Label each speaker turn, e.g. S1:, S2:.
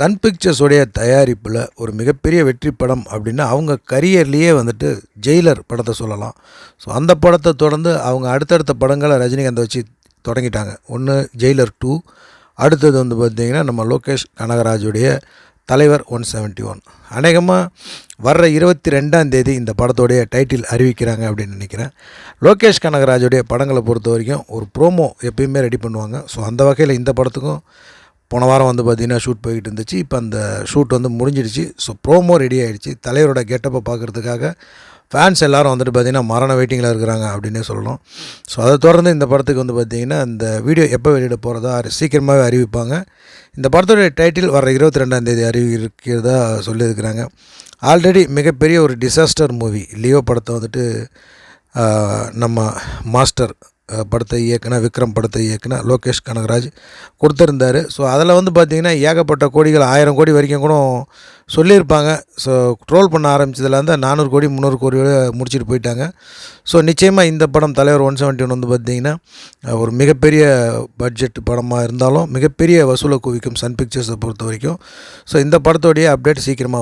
S1: Sun பிக்சர்ஸோடைய தயாரிப்பில் ஒரு மிகப்பெரிய வெற்றி படம் அப்படின்னா அவங்க கரியர்லேயே வந்துட்டு ஜெயிலர் படத்தை சொல்லலாம். ஸோ அந்த படத்தை தொடர்ந்து அவங்க அடுத்தடுத்த படங்களை ரஜினிகாந்தை வச்சு தொடங்கிட்டாங்க. ஒன்று ஜெயிலர் டூ அடுத்தது வந்து பார்த்திங்கன்னா நம்ம லோகேஷ் கனகராஜுடைய தலைவர் ஒன் செவன்ட்டி ஒன் அநேகமாக வர்ற இருபத்தி ரெண்டாம் தேதி இந்த படத்தோடைய டைட்டில் அறிவிக்கிறாங்க அப்படின்னு நினைக்கிறேன். லோகேஷ் கனகராஜுடைய படங்களை பொறுத்த வரைக்கும் ஒரு ப்ரோமோ எப்பயுமே ரெடி பண்ணுவாங்க. ஸோ அந்த வகையில் இந்த படத்துக்கும் போன வாரம் வந்து பார்த்திங்கன்னா ஷூட் போய்கிட்டு இருந்துச்சு. இப்போ அந்த ஷூட் வந்து முடிஞ்சிடுச்சு. ஸோ ப்ரோமோ ரெடி ஆகிடுச்சு தலைவரோட கெட்டப்பை பார்க்குறதுக்காக ஃபேன்ஸ் எல்லோரும் வந்துட்டு பார்த்திங்கன்னா மரண வெயிட்டிங்கில் இருக்கிறாங்க அப்படின்னே சொல்லணும் ஸோ அதை தொடர்ந்து இந்த படத்துக்கு வந்து பார்த்திங்கன்னா இந்த வீடியோ எப்போ வெளியிட போகிறதா சீக்கிரமாகவே அறிவிப்பாங்க. இந்த படத்துடைய டைட்டில் வர இருபத்தி ரெண்டாந்தேதி அறிவிக்கிறதா சொல்லியிருக்கிறாங்க. ஆல்ரெடி மிகப்பெரிய ஒரு டிசாஸ்டர் மூவி லியோ படத்தை வந்துட்டு நம்ம மாஸ்டர் படத்தை இயக்குன விக்ரம் படத்தை இயக்குன லோகேஷ் கனகராஜ் கொடுத்துருந்தார். ஸோ அதில் வந்து பார்த்திங்கன்னா ஏகப்பட்ட கோடிகள் ஆயிரம் கோடி வரைக்கும் கூட சொல்லியிருப்பாங்க. ஸோ ட்ரோல் பண்ண ஆரம்பித்ததில் வந்து நானூறு கோடி முந்நூறு கோடியோட முடிச்சுட்டு போயிட்டாங்க. ஸோ நிச்சயமாக இந்த படம் தலைவர் ஒன் செவன்ட்டி ஒன் வந்து பார்த்திங்கன்னா ஒரு மிகப்பெரிய பட்ஜெட் படமாக இருந்தாலும் மிகப்பெரிய வசூலை குவிக்கும் சன் பிக்சர்ஸை பொறுத்த வரைக்கும். ஸோ இந்த படத்தோடைய அப்டேட் சீக்கிரமாக